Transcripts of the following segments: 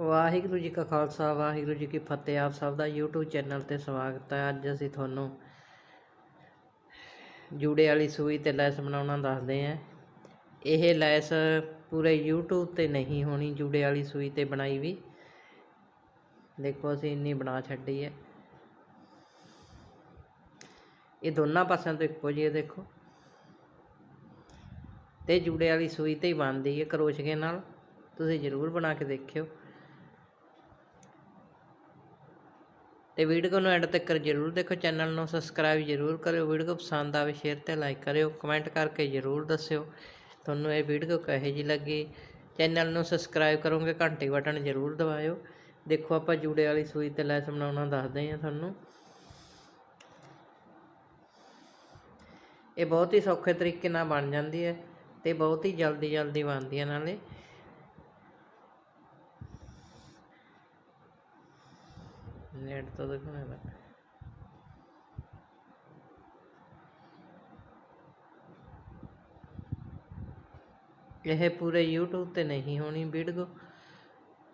ਵਾਹਿਗੁਰੂ ਜੀ ਕਾ ਖਾਲਸਾ, ਵਾਹਿਗੁਰੂ ਜੀ ਕੀ ਫਤਿਹ। ਆਪ ਸਭ ਦਾ YouTube ਚੈਨਲ ਤੇ ਸਵਾਗਤ ਹੈ। ਅੱਜ ਅਸੀਂ ਤੁਹਾਨੂੰ ਜੂੜੇ ਵਾਲੀ ਸੂਈ ਤੇ ਲੈਸ ਬਣਾਉਣਾ ਦੱਸਦੇ ਹਾਂ। ਇਹ ਲੈਸ ਪੂਰੇ YouTube ਤੇ ਨਹੀਂ ਹੋਣੀ, ਜੂੜੇ ਵਾਲੀ ਸੂਈ ਤੇ ਬਣਾਈ ਵੀ। ਦੇਖੋ, ਅਸੀਂ ਇੰਨੀ ਬਣਾ ਛੱਡੀ ਹੈ। ਇਹ ਦੋਨਾਂ ਪਾਸਿਆਂ ਤੋਂ ਇੱਕੋ ਜਿਹੀ ਹੈ, ਦੇਖੋ। ਤੇ ਜੂੜੇ ਵਾਲੀ ਸੂਈ ਤੇ ਹੀ ਬਣਦੀ ਹੈ, ਕਰੋਸ਼ੀਏ ਨਾਲ। ਤੁਸੀਂ ਜ਼ਰੂਰ ਬਣਾ ਕੇ ਦੇਖਿਓ। ਤੇ ਵੀਡੀਓ ਨੂੰ ਐਂਡ ਤੱਕ ਜ਼ਰੂਰ ਦੇਖੋ, ਚੈਨਲ ਨੂੰ ਸਬਸਕ੍ਰਾਈਬ ਜ਼ਰੂਰ ਕਰਿਓ, ਵੀਡੀਓ ਪਸੰਦ ਆਵੇ ਸ਼ੇਅਰ ਤੇ ਲਾਈਕ ਕਰਿਓ, ਕਮੈਂਟ ਕਰਕੇ ਜ਼ਰੂਰ ਦੱਸਿਓ। ਤੁਹਾਨੂੰ ਇਹ ਵੀਡੀਓ ਕਹੇ ਜੀ ਲੱਗੀ? ਚੈਨਲ ਨੂੰ ਸਬਸਕ੍ਰਾਈਬ ਕਰੋਗੇ, ਘੰਟੀ ਬਟਨ ਜ਼ਰੂਰ ਦਬਾਇਓ। ਦੇਖੋ, ਆਪਾਂ ਜੂੜੇ ਵਾਲੀ ਸੂਈ ਤੇ ਲੈਸ ਬਣਾਉਣਾ ਦੱਸਦੇ ਹਾਂ ਤੁਹਾਨੂੰ। ਇਹ ਬਹੁਤ ਹੀ ਸੌਖੇ ਤਰੀਕੇ ਨਾਲ ਬਣ ਜਾਂਦੀ ਹੈ ਤੇ ਬਹੁਤ ਹੀ ਜਲਦੀ ਜਲਦੀ ਬਣਦੀ ਹੈ ਨਾਲੇ। ਨੈਟ ਤੋਂ ਦਿਖਾਉਣਾ ਦਾ ਇਹ ਪੂਰੇ YouTube ਤੇ ਨਹੀਂ ਹੋਣੀ ਵੀਡੀਓ।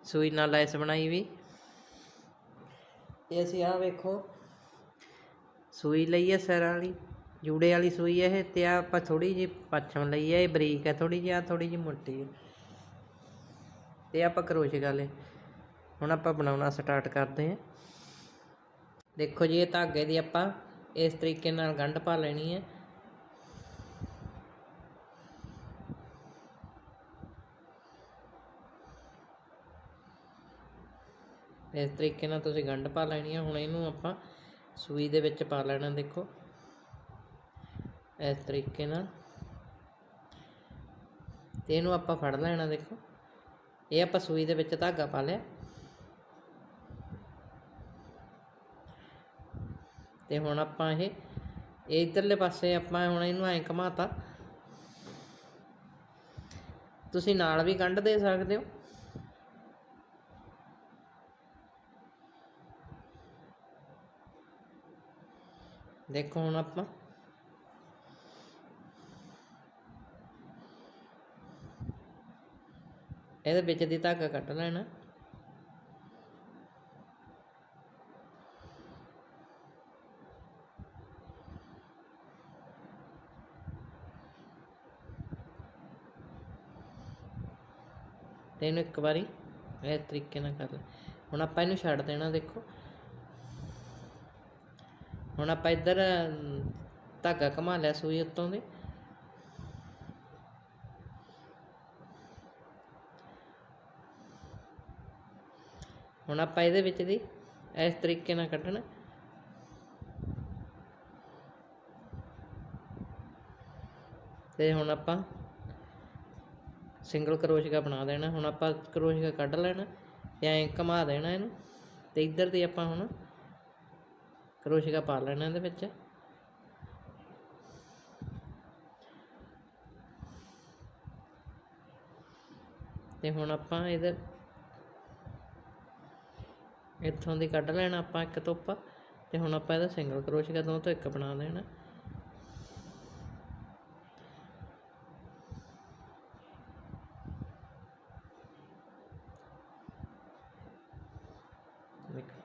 ਸੂਈ ਨਾਲ ਲੈਸ ਬਣਾਈ ਵੀ। ਇਹ ਅਸੀਂ ਆ ਵੇਖੋ। ਸੂਈ ਲਈ ਹੈ ਸਿਰ ਵਾਲੀ। ਜੂੜੇ ਵਾਲੀ ਸੂਈ ਹੈ ਇਹ ਤੇ ਆ ਆਪਾਂ ਥੋੜੀ ਜਿਹੀ ਪੱਛਮ ਲਈ ਹੈ ਇਹ ਬਰੀਕ ਹੈ ਥੋੜੀ ਜਿਹੀ ਆ ਥੋੜੀ ਜਿਹੀ ਮੋਟੀ ਹੈ ਤੇ ਆਪਾਂ ਕਰੋਸ਼ੇ ਵਾਲੇ ਹੁਣ ਆਪਾਂ ਬਣਾਉਣਾ ਸਟਾਰਟ ਕਰਦੇ ਹਾਂ ਦੇਖੋ ਜੀ, ਇਹ ਧਾਗੇ ਦੀ ਆਪਾਂ ਇਸ ਤਰੀਕੇ ਨਾਲ ਗੰਢ ਪਾ ਲੈਣੀ ਹੈ। ਇਸ ਤਰੀਕੇ ਨਾਲ ਤੁਸੀਂ ਗੰਢ ਪਾ ਲੈਣੀ ਹੈ। ਹੁਣ ਇਹਨੂੰ ਆਪਾਂ ਸੂਈ ਦੇ ਵਿੱਚ ਪਾ ਲੈਣਾ ਦੇਖੋ। ਇਸ ਤਰੀਕੇ ਨਾਲ ਤੇ ਇਹਨੂੰ ਆਪਾਂ ਫੜ ਲੈਣਾ ਦੇਖੋ। ਇਹ ਆਪਾਂ ਸੂਈ ਦੇ ਵਿੱਚ ਧਾਗਾ ਪਾ ਲਿਆ। ਤੇ ਹੁਣ ਆਪਾਂ ਇਹ ਇਹ ਇਧਰਲੇ ਪਾਸੇ ਆਪਾਂ ਹੁਣ ਇਹਨੂੰ ਐਂ ਘਮਾਤਾ। ਤੁਸੀਂ ਨਾਲ ਵੀ ਗੰਢ ਦੇ ਸਕਦੇ ਹੋ। ਦੇਖੋ ਹੁਣ ਆਪਾਂ। ਇਹਦੇ ਵਿੱਚ ਦੀ ਧਾਗਾ ਕੱਟ ਲੈਣਾ। ਤੇ ਇਹਨੂੰ ਇੱਕ ਵਾਰੀ ਇਸ ਤਰੀਕੇ ਨਾਲ ਕਰ ਲੈ। ਹੁਣ ਆਪਾਂ ਇਹਨੂੰ ਛੱਡ ਦੇਣਾ, ਦੇਖੋ। ਹੁਣ ਆਪਾਂ ਇੱਧਰ ਧਾਗਾ ਘੁਮਾ ਲਿਆ ਸੂਈ ਉੱਤੋਂ ਦੇ। ਹੁਣ ਆਪਾਂ ਇਹਦੇ ਵਿੱਚ ਦੀ ਇਸ ਤਰੀਕੇ ਨਾਲ ਕੱਢਣਾ। ਤੇ ਹੁਣ ਆਪਾਂ ਸਿੰਗਲ ਕਰੋਸ਼ੀਆ ਬਣਾ ਦੇਣਾ, ਹੁਣ ਆਪਾਂ ਕਰੋਸ਼ੀਆ ਕੱਢ ਲੈਣਾ ਤੇ ਐਂ ਘੁਮਾ ਦੇਣਾ ਇਹਨੂੰ ਤੇ ਇੱਧਰ ਦੀ ਆਪਾਂ ਹੁਣ ਕਰੋਸ਼ੀਆ ਪਾ ਲੈਣਾ ਇਹਦੇ ਵਿੱਚ। ਤੇ ਹੁਣ ਆਪਾਂ ਇਹਦੇ ਇੱਥੋਂ ਦੀ ਕੱਢ ਲੈਣਾ ਆਪਾਂ ਇੱਕ ਧੁੱਪ ਤੇ ਹੁਣ ਆਪਾਂ ਇਹਦਾ ਸਿੰਗਲ ਕਰੋਸ਼ੀਆ ਦੋ ਤੋਂ ਇੱਕ ਬਣਾ ਦੇਣਾ ਦੇਖੋ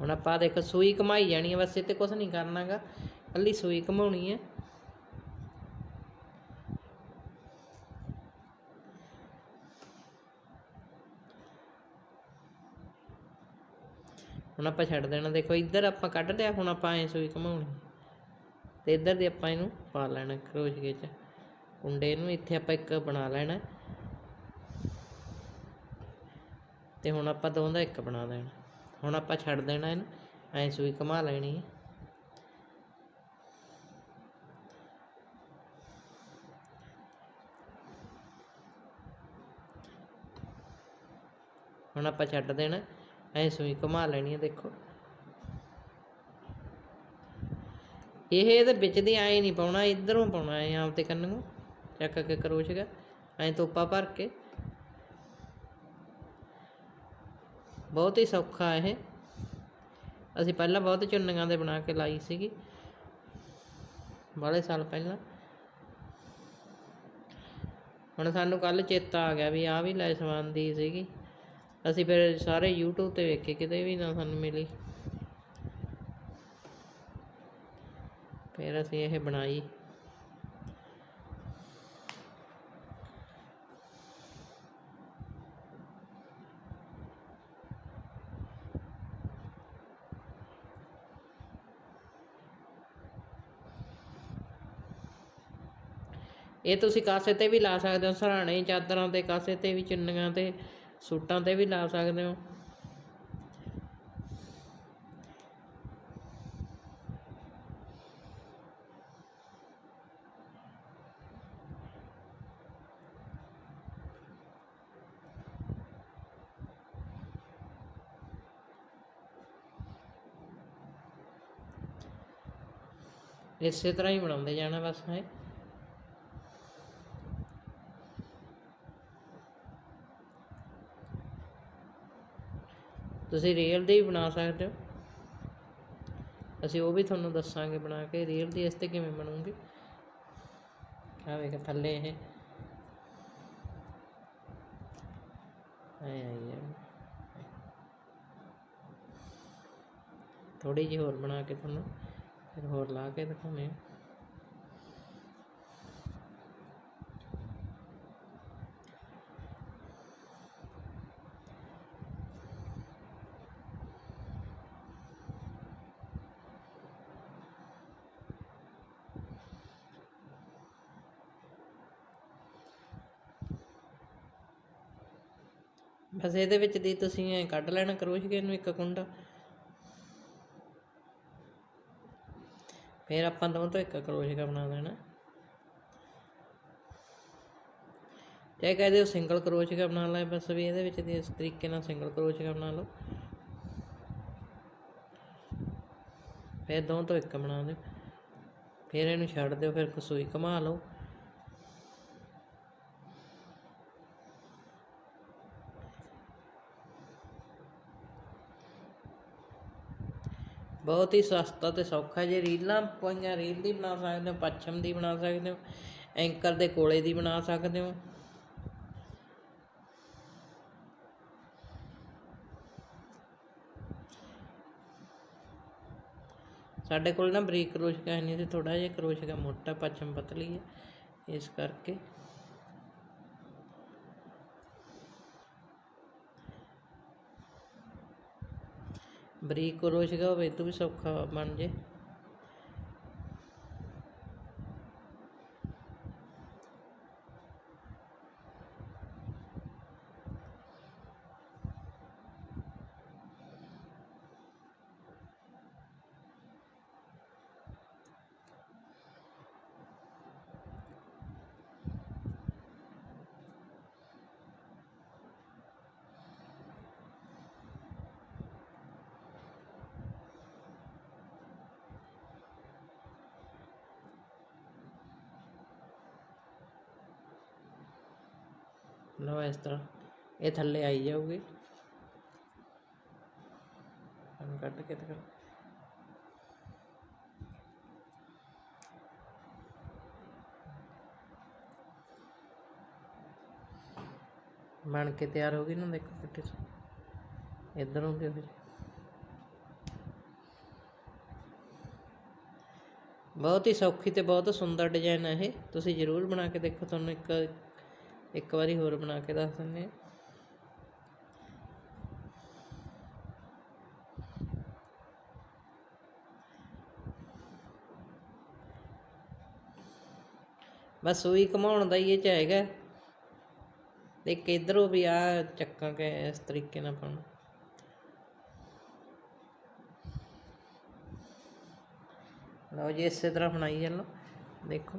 ਹੁਣ ਆਪਾਂ ਦੇਖੋ ਸੂਈ ਘਮਾਈ ਜਾਣੀ ਹੈ ਬਸ ਇਹ ਤੇ ਕੁਝ ਨਹੀਂ ਕਰਨਾਗਾ। ਕੱਲੀ ਸੂਈ ਘਮਾਉਣੀ ਹੈ ਹੁਣ ਆਪਾਂ ਛੱਡ ਦੇਣਾ, ਦੇਖੋ ਇੱਧਰ ਆਪਾਂ ਕੱਢ ਲਿਆ, ਹੁਣ ਆਪਾਂ ਐ ਸੂਈ ਘਮਾਉਣੀ। ਤੇ ਇੱਧਰ ਦੀ ਆਪਾਂ ਇਹਨੂੰ ਪਾ ਲੈਣਾ ਕਰੋਸ਼ੀਏ 'ਚ। ਕੁੰਡੇ ਨੂੰ ਇੱਥੇ ਆਪਾਂ ਇੱਕ ਬਣਾ ਲੈਣਾ। ਤੇ ਹੁਣ ਆਪਾਂ ਦੋਵਾਂ ਦਾ ਇੱਕ ਬਣਾ ਦੇਣਾ। ਹੁਣ ਆਪਾਂ ਛੱਡ ਦੇਣਾ ਇਹਨੂੰ, ਐਂ ਸੂਈ ਘੁਮਾ ਲੈਣੀ ਹੈ। ਹੁਣ ਆਪਾਂ ਛੱਡ ਦੇਣਾ, ਐਂ ਸੂਈ ਘੁਮਾ ਲੈਣੀ ਹੈ, ਦੇਖੋ। ਇਹ ਇਹਦੇ ਵਿੱਚ ਦੀ ਐਂ ਨਹੀਂ ਪਾਉਣਾ, ਇਧਰੋਂ ਪਾਉਣਾ, ਐ ਆਪ ਤੇ ਨੂੰ ਚੱਕ ਕੇ ਕਰੋਸ਼ਗਾ ਐਂ ਤੋਪਾ ਭਰ ਕੇ। ਬਹੁਤ ਹੀ ਸੌਖਾ ਇਹ। ਅਸੀਂ ਪਹਿਲਾਂ ਬਹੁਤ ਚੁੰਨੀਆਂ ਦੇ ਬਣਾ ਕੇ ਲਾਈ ਸੀਗੀ। ਬਾਲੇ ਸਾਲ ਪਹਿਲਾਂ। ਹੁਣ ਸਾਨੂੰ ਕੱਲ ਚੇਤਾ ਆ ਗਿਆ ਵੀ ਆ ਵੀ ਲੈ ਦੀ ਸੀਗੀ। ਅਸੀਂ ਫਿਰ ਸਾਰੇ YouTube ਤੇ ਵੇਖੇ, ਕਿਤੇ ਵੀ ਨਾ ਸਾਨੂੰ ਮਿਲੀ। ਫਿਰ ਅਸੀਂ ਇਹ ਬਣਾਈ। ਇਹ ਤੁਸੀਂ ਕਾਸੇ ਤੇ ਵੀ ਲਾ ਸਕਦੇ ਹੋ, ਸਰਾਣੇ ਚਾਦਰਾਂ ਤੇ, ਕਾਸੇ ਤੇ ਵੀ, ਚੁੰਨੀਆਂ ਤੇ, ਸੂਟਾਂ ਤੇ ਵੀ ਲਾ ਸਕਦੇ ਹੋ। ਇਸੇ ਤਰ੍ਹਾਂ ਹੀ ਬਣਾਉਂਦੇ ਜਾਣਾ ਬਸ, ਹੈ। ਤੁਸੀਂ ਰੀਅਲ ਦੀ ਵੀ ਬਣਾ ਸਕਦੇ ਹੋ। ਅਸੀਂ ਉਹ ਵੀ ਤੁਹਾਨੂੰ ਦੱਸਾਂਗੇ ਬਣਾ ਕੇ ਰੀਅਲ ਦੀ ਇਸ ਤੇ ਕਿਵੇਂ ਬਣੂਗੀ। ਆ ਵੇਖ ਥੱਲੇ ਇਹ। ਆਏ ਆਏ ਥੋੜੀ ਜਿਹੀ ਹੋਰ ਬਣਾ ਕੇ ਤੁਹਾਨੂੰ, ਫਿਰ ਹੋਰ ਲਾ ਕੇ ਦਿਖਾਉਣੇ ਆ ਬਸ ਇਹਦੇ ਵਿੱਚ ਦੀ ਤੁਸੀਂ ਐ ਕੱਢ ਲੈਣਾ ਕਰੋਸ਼ੀਏ ਨੂੰ ਇੱਕ ਕੁੰਡਾ। ਫਿਰ ਆਪਾਂ ਦੋ ਤੋਂ ਇੱਕ ਕਰੋਸ਼ੀਆ ਬਣਾ ਦੇਣਾ। ਜੇ ਕਹਦੇ ਹੋ ਸਿੰਗਲ ਕਰੋਸ਼ੀਆ ਬਣਾ ਲੈ, ਬਸ ਵੀ ਇਹਦੇ ਵਿੱਚ ਦੀ ਇਸ ਤਰੀਕੇ ਨਾਲ ਸਿੰਗਲ ਕਰੋਸ਼ੀਆ ਬਣਾ ਲਓ। ਫਿਰ ਦੋਵਾਂ ਤੋਂ ਇੱਕ ਬਣਾ ਦਿਓ। ਫਿਰ ਇਹਨੂੰ ਛੱਡ ਦਿਓ, ਫਿਰ ਸੂਈ ਘੁਮਾ ਲਓ। ਬਹੁਤ ਹੀ ਸਸਤਾ ਤੇ ਸੌਖਾ ਜੇ ਰੀਲਾਂ ਪਾਈਆਂ, ਰੀਲ ਦੀ ਬਣਾ ਸਕਦੇ ਹੋ, ਪੱਛਮ ਦੀ ਬਣਾ ਸਕਦੇ ਹੋ, ਐਂਕਰ ਦੇ ਕੋਲੇ ਦੀ ਬਣਾ ਸਕਦੇ ਹੋ। ਸਾਡੇ ਕੋਲ ਨਾ ਬਰੀਕ ਕਰੋਸ਼ੀਆ ਹੈ ਨਹੀਂ ਤੇ ਥੋੜਾ ਜਿਹਾ ਕਰੋਸ਼ੀਆ ਮੋਟਾ, ਪੱਛਮ ਪਤਲੀ ਹੈ, ਇਸ ਕਰਕੇ। ਬਰੀਕ ਕਰੋਸ਼ੀਆ ਹੋਵੇ ਤਾਂ ਵੀ ਸੌਖਾ ਬਣ ਜੇ। ਲਓ ਇਸ ਤਰ੍ਹਾਂ, ਇਹ ਥੱਲੇ ਆਈ ਜਾਊਗੀ। ਹੁਣ ਕੱਢ ਕੇ ਦਿਖਾ ਬਣ ਕੇ ਤਿਆਰ ਹੋ ਗਈ ਨਾ ਦੇਖੋ ਕਿੱਥੇ ਇਧਰੋਂ ਦੇ ਫਿਰ। ਬਹੁਤ ਹੀ ਸੌਖੀ ਤੇ ਬਹੁਤ ਸੁੰਦਰ ਡਿਜ਼ਾਈਨ ਹੈ ਇਹ। ਤੁਸੀਂ ਜ਼ਰੂਰ ਬਣਾ ਕੇ ਦੇਖੋ, ਤੁਹਾਨੂੰ ਇੱਕ ਇੱਕ ਵਾਰੀ ਹੋਰ ਬਣਾ ਕੇ ਦੱਸ ਦਿੰਦੇ ਹਾਂ। ਬਸ ਸੂਈ ਘਮਾਉਣ ਦਾ ਹੀ ਇਹ ਚ ਹੈਗਾ। ਤੇ ਇੱਕ ਇਧਰੋਂ ਵੀ ਆ ਚੱਕਾਂ ਕੇ ਇਸ ਤਰੀਕੇ ਨਾਲ ਪਾਉਣਾ। ਲਓ ਜੀ, ਇਸੇ ਤਰ੍ਹਾਂ ਬਣਾਈ ਚੱਲੋ ਦੇਖੋ।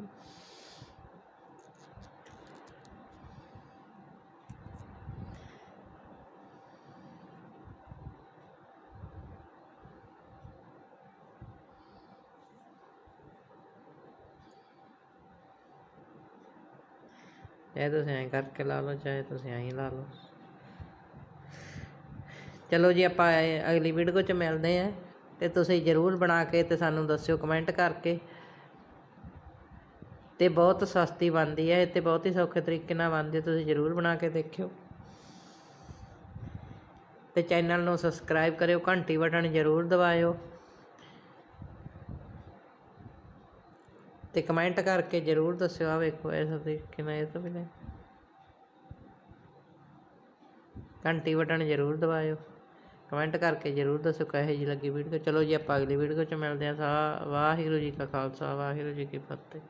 ਚਾਹੇ ਤੁਸੀਂ ਐਂ ਕਰਕੇ ਲਾ ਲਓ, ਚਾਹੇ ਤੁਸੀਂ ਐਂ ਹੀ ਲਾ ਲਓ। ਚਲੋ ਜੀ, ਆਪਾਂ ਅਗਲੀ ਵੀਡੀਓ 'ਚ ਮਿਲਦੇ ਆਂ ਤੇ ਤੁਸੀਂ ਜ਼ਰੂਰ ਬਣਾ ਕੇ ਤੇ ਸਾਨੂੰ ਦੱਸਿਓ ਕਮੈਂਟ ਕਰਕੇ। ਤੇ ਬਹੁਤ ਸਸਤੀ ਬਣਦੀ ਹੈ ਤੇ ਬਹੁਤ ਹੀ ਸੌਖੇ ਤਰੀਕੇ ਨਾਲ ਬਣਦੀ ਤੁਸੀਂ ਜ਼ਰੂਰ ਬਣਾ ਕੇ ਦੇਖਿਓ। ਤੇ ਚੈਨਲ ਨੂੰ ਸਬਸਕ੍ਰਾਈਬ ਕਰਿਓ, ਘੰਟੀ ਬਟਨ ਜ਼ਰੂਰ ਦਬਾਇਓ। ਤੇ ਕਮੈਂਟ ਕਰਕੇ ਜ਼ਰੂਰ ਦੱਸਿਓ ਆ ਵੇਖੋ, ਇਹ ਸਭ ਨਾਲ ਇਹ ਤੋਂ ਵੀ ਘੰਟੀ ਬਟਨ ਜ਼ਰੂਰ ਦਬਾਇਓ। ਕਮੈਂਟ ਕਰਕੇ ਜ਼ਰੂਰ ਦੱਸੋ ਕਿਹੋ ਜਿਹੀ ਲੱਗੀ ਵੀਡੀਓ ਚਲੋ ਜੀ, ਆਪਾਂ ਅਗਲੀ ਵੀਡੀਓ 'ਚ ਮਿਲਦੇ ਹਾਂ। ਸਾ ਵਾਹਿਗੁਰੂ ਜੀ ਕਾ ਖਾਲਸਾ, ਵਾਹਿਗੁਰੂ ਜੀ ਕੀ ਫਤਿਹ।